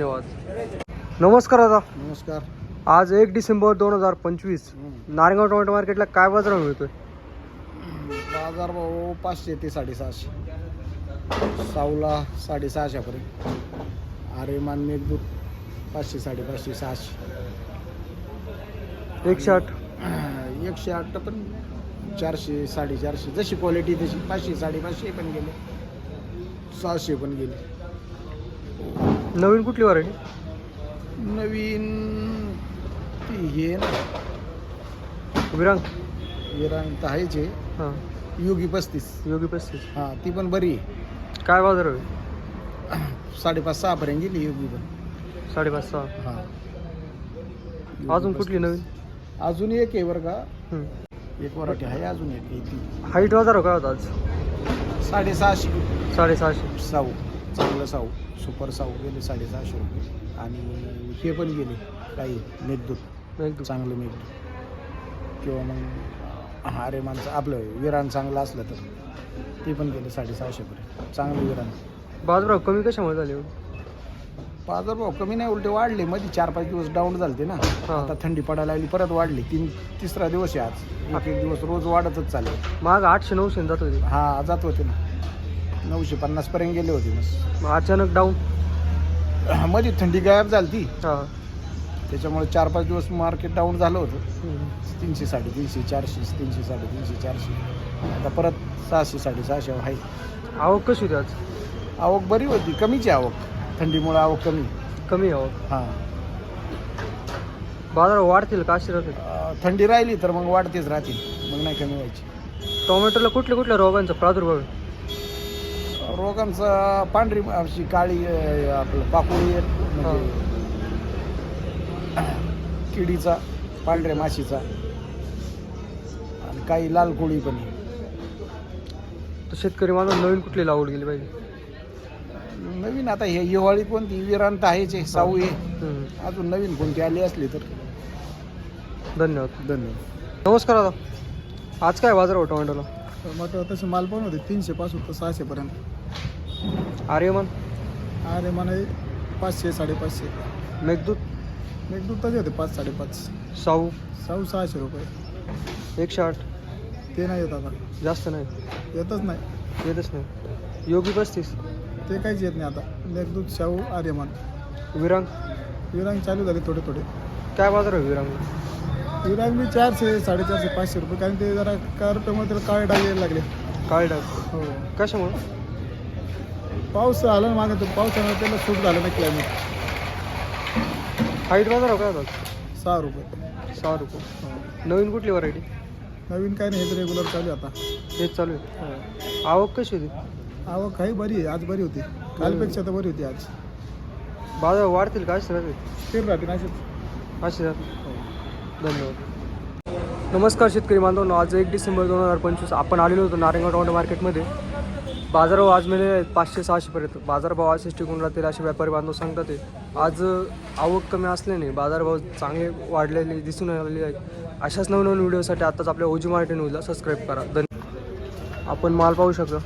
धन्यवाद. नमस्कार दादा. नमस्कार. आज एक डिसेंबर दोन हजार पंचवीस. नारायणगाव टोमॅटो मार्केटला काय बाजार मिळतोय? बाजार भाव पाचशे ते साडेसहाशे. साऊला साडेसहाशेपर्यंत. आर्यमान मेघदूत पाचशे साडेपाचशे सहाशे. एकशे आठ. एकशे आठ पण चारशे साडेचारशे. जशी क्वालिटी तशी पाचशे साडेपाचशे पण गेले. सहाशे पण गेले. नवीन कुठली व्हरायटी नवीन ती हे ना. विरांग. विरांग तर आहेच आहे हां. योगी पस्तीस. योगी पस्तीस. हां ती पण बरी आहे. काय बाजार होईल साडेपाच सहापर्यंत गेली योगी पण. साडेपाच सहा. हां. अजून कुठली नवीन? अजून एक आहे बरं का. एक वराठी आहे अजून एक आहे ती. हाईट बाजार काय होता आज? साडेसहाशे. साडेसहाशे. साऊ. चांगलं साऊ. सुपर साऊ गेले साडेसहाशे रुपये. आणि हे पण गेले काही मेघदूत. एकदम चांगलं मेघदूत. किंवा मग अरे माणसं आपलं विरान चांगलं असलं तर. ते पण गेले साडेसहाशेपर्यंत चांगलं विरान. बाजाराव कमी कशामुळे झाले एवढे? बाजार भाव कमी नाही उलटे वाढले. मध्ये चार पाच दिवस डाऊन झालते ना. हां. आता थंडी पडायला लागली परत वाढली. तीन तिसरा दिवस आहे आज. एक एक दिवस रोज वाढतच चालले. माग आठशे नऊशे जात होते. हा जात होते ना. नऊशे पन्नास पर्यंत गेले होते मग मग अचानक डाऊन मध्ये थंडी गायब झाली ती हां. त्याच्यामुळे चार पाच दिवस मार्केट डाऊन झालं होतं. हं. तीनशे साडेतीनशे चारशे तीनशे साडेतीनशे चारशे. आता परत सहाशे साडेसहाशे आहे. आवक कशी होती आज? आवक बरी होती. कमीची आवक. थंडीमुळे आवक कमी. कमी आवक. हां. बाजार वाढतील का अशी राहतील? अं, थंडी राहिली तर मग वाढतेच राहतील. मग नाही कमी व्हायची. टोमॅटोला कुठल्या कुठल्या रोगांचा प्रादुर्भाव आहे? रोगांचा पांढरी अशी काळी अं, आपलं पाकोळी म्हणजे किडीचा पांढऱ्या माशीचा. आणि काही लाल कोळी पण आहे. तर शेतकरी माणूस नवीन कुठली लागवड गेली पाहिजे? नवीन आता हे हिवाळी कोणती विरांत आहेच आहे साऊ आहे. हं. अजून नवीन कोणती आली असली तर. धन्यवाद. धन्यवाद. नमस्कार दादा. आज काय बाजार टोमॅटोला? टोमॅटो तसे माल पण होते तीनशे पासून तर सहाशेपर्यंत. आर्यमान अरे मला पाचशे साडेपाचशे. मेघदूत? मेघदूत तसे होते पाच साडेपाच. साऊ? साऊ सहाशे रुपये. एकशे आठ? ते नाही येत आता. जास्त नाही? येतच नाही. येतच नाही. योगी पस्तीस? ते काहीच येत नाही आता. मेघदूत शाहू आर्यमान विरांग? विरांग चालू झाले थोडे थोडे. काय बाजार आहे विरांग? विरांग बी चारशे साडेचारशे पाचशे रुपये. कारण ते जरा कार रुपयामध्ये त्याला काळे डाग यायला लागले. काळे डाग? हो. कशामुळे? पाऊस आला ना मागे तो पावसानं त्याला सूट झालं नाही क्लायमेट हाईट बाजार हो काय होता सहा रुपये. सहा रुपये. नवीन कुठली व्हरायटी नवीन काय नाही हेच रेग्युलर चालू आहे आता. हेच चालू आहे? आवक कशी होती? आवक काही बरी आहे आज बरी होती. कालपेक्षा तर बरी होती आज. बाजार वाढतील का अशी राहतील? स्थिर राहते नाशिक अशी राहतील. धन्यवाद. नमस्कार शेतकरी बांधवांनो आज एक डिसेंबर दोन हजार पंचवीस आपण आलेलो होतो नारायणगाव टोमॅटो मार्केटमध्ये. बाजारभाव आज मिळेल पाचशे सहाशेपर्यंत. बाजारभाव असेच टिकून राहतील असे व्यापारी बांधव सांगतात ते आज आवक कमी असल्याने बाजारभाव चांगले वाढलेले दिसून आलेले आहेत. अशाच नवनवीन व्हिडिओसाठी आताच आपल्या ओजी मार्टी न्यूजला सबस्क्राईब करा. धन्यवाद आपण माल पाहू शकता.